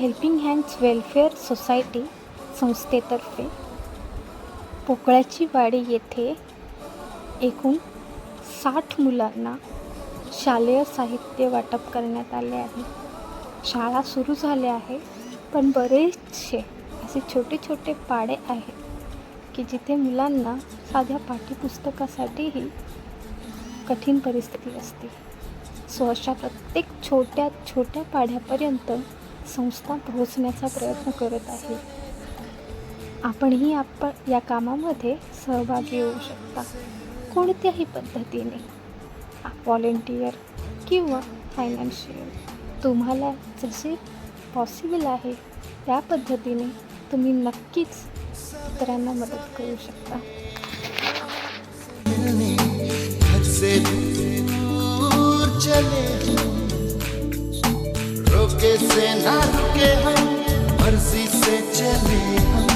Helping hands welfare society संस्थेतर्फे पोकळ्याची वाडी येथे एकूण साठ मुलांना शालेय साहित्य वाटप करण्यात आले आहे. शाळा सुरू झाल्या आहे पण बरेचसे असे छोटे छोटे पाडे आहेत की जिथे मुलांना साध्या पाठ्यपुस्तकासाठीही कठीण परिस्थिती असते. सो अशा प्रत्येक छोट्या छोट्या पाढ्यापर्यंत संस्था पोहोचण्याचा प्रयत्न करत आहे. आपणही आपण या कामामध्ये सहभागी होऊ शकता कोणत्याही पद्धतीने. व्हॉलेंटियर किंवा फायनान्शियल. तुम्हाला जसे पॉसिबल आहे त्या पद्धतीने तुम्ही नक्कीच इतरांना मदत करू शकता. चले रोके से ना रुके हम मर्जी से चले हम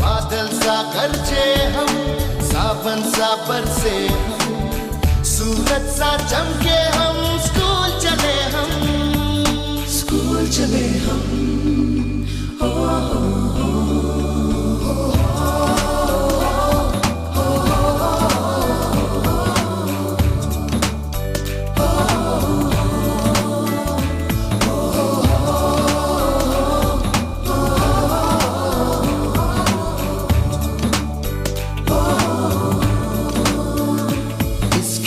बादल सा गरजे हम सावन सा बरसे हम सूरज सा चमके हम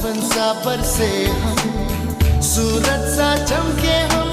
सावन सा बरसे हम. सूरज सा चमके हम.